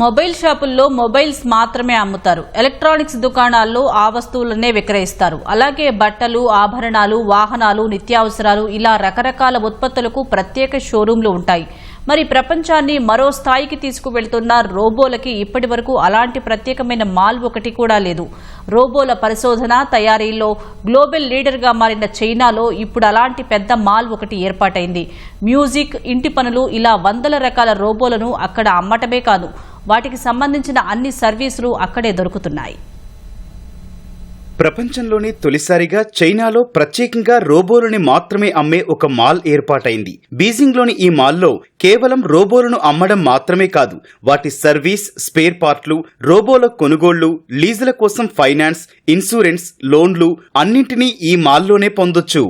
Mobile షాపుల్లో mobiles మాత్రమే అమ్ముతారు. ఎలక్ట్రానిక్స్ దుకాణాల్లో ఆ వస్తువులనే విక్రయిస్తారు. అలాగే బట్టలు ఆభరణాలు వాహనాలు నిత్యావసరాలు ఇలా రకరకాల ఉత్పత్తులకు ప్రత్యేక షోరూంలు ఉంటాయి. మరి ప్రపంచాన్ని మరో స్థాయికి తీసుకువెళ్తున్న రోబోలకి ఇప్పటి వరకు అలాంటి ప్రత్యేకమైన మాల్ ఒకటి కూడా లేదు. రోబోల పరిశోధన తయారీలో గ్లోబల్ లీడర్గా మారిన చైనాలో ఇప్పుడు అలాంటి పెద్ద మాల్ ఒకటి ఏర్పాటైంది. మ్యూజిక్ ఇంటి పనులు ఇలా వందల రకాల రోబోలను అక్కడ అమ్మటమే కాదు. వాటికి సంబంధించిన అన్ని సర్వీసులు అక్కడే దొరుకుతున్నాయి. ప్రపంచంలోనే తొలిసారిగా చైనాలో ప్రత్యేకంగా రోబోలని మాత్రమే అమ్మే ఒక మాల్ ఏర్పాటైంది. బీజింగ్లోని ఈ మాల్లో కేవలం రోబోలను అమ్మడం మాత్రమే కాదు వాటి సర్వీస్ స్పేర్ పార్ట్లు రోబోల కొనుగోళ్ళు లీజుల కోసం ఫైనాన్స్ ఇన్సూరెన్స్ లోన్లు అన్నింటినీ ఈ మాల్లోనే పొందొచ్చు.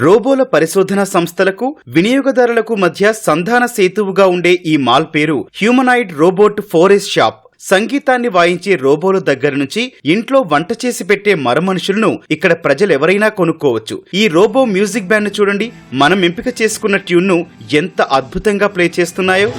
రోబోల పరిశోధన సంస్థలకు వినియోగదారులకు మధ్య సంధాన సేతువుగా ఉండే ఈ మాల్ పేరు హ్యూమనాయిడ్ రోబోట్ ఫోరెస్ షాప్. సంగీతాన్ని వాయించే రోబోల దగ్గర నుంచి ఇంట్లో వంట చేసి పెట్టే మరమనుషులను ఇక్కడ ప్రజలు ఎవరైనా కొనుక్కోవచ్చు. ఈ రోబో మ్యూజిక్ బ్యాండ్ చూడండి. మనం ఎంపిక చేసుకున్న ట్యూన్ను ఎంత అద్భుతంగా ప్లే చేస్తున్నాయో.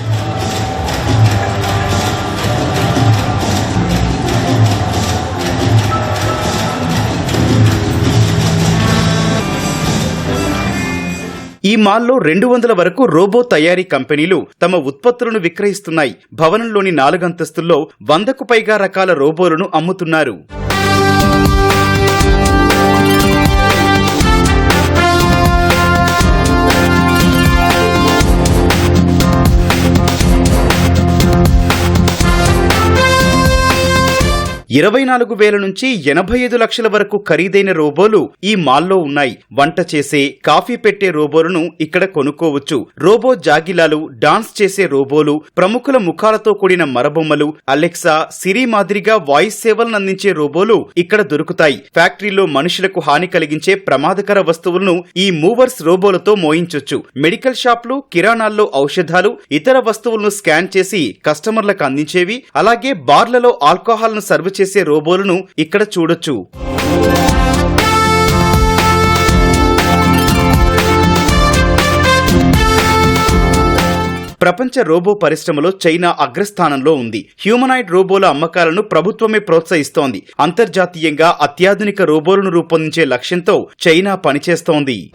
ఈ మాల్లో రెండు వందల వరకు రోబో తయారీ కంపెనీలు తమ ఉత్పత్తులను విక్రయిస్తున్నాయి. భవనంలోని నాలుగంతస్తుల్లో వందకు పైగా రకాల రోబోలను అమ్ముతున్నారు. ఇరవై నాలుగు వేల నుంచి ఎనభై ఐదు లక్షల వరకు ఖరీదైన రోబోలు ఈ మాల్లో ఉన్నాయి. వంట చేసే కాఫీ పెట్టే రోబోలను ఇక్కడ కొనుక్కోవచ్చు. రోబో జాగిలాలు డాన్స్ చేసే రోబోలు ప్రముఖుల ముఖాలతో కూడిన మరబొమ్మలు అలెక్సా సిరి మాదిరిగా వాయిస్ సేవలను అందించే రోబోలు ఇక్కడ దొరుకుతాయి. ఫ్యాక్టరీలో మనుషులకు హాని కలిగించే ప్రమాదకర వస్తువులను ఈ మూవర్స్ రోబోలతో మోయించొచ్చు. మెడికల్ షాప్లు కిరాణాల్లో ఔషధాలు ఇతర వస్తువులను స్కాన్ చేసి కస్టమర్లకు అందించేవి అలాగే బార్లలో ఆల్కహాల్ను సర్వ్ చేసే రోబోలను ఇక్కడ చూడొచ్చు. ప్రపంచ రోబో పరిశ్రమలో చైనా అగ్రస్థానంలో ఉంది. హ్యూమనాయిడ్ రోబోల అమ్మకాలను ప్రభుత్వమే ప్రోత్సహిస్తోంది. అంతర్జాతీయంగా అత్యాధునిక రోబోలను రూపొందించే లక్ష్యంతో చైనా పనిచేస్తోంది.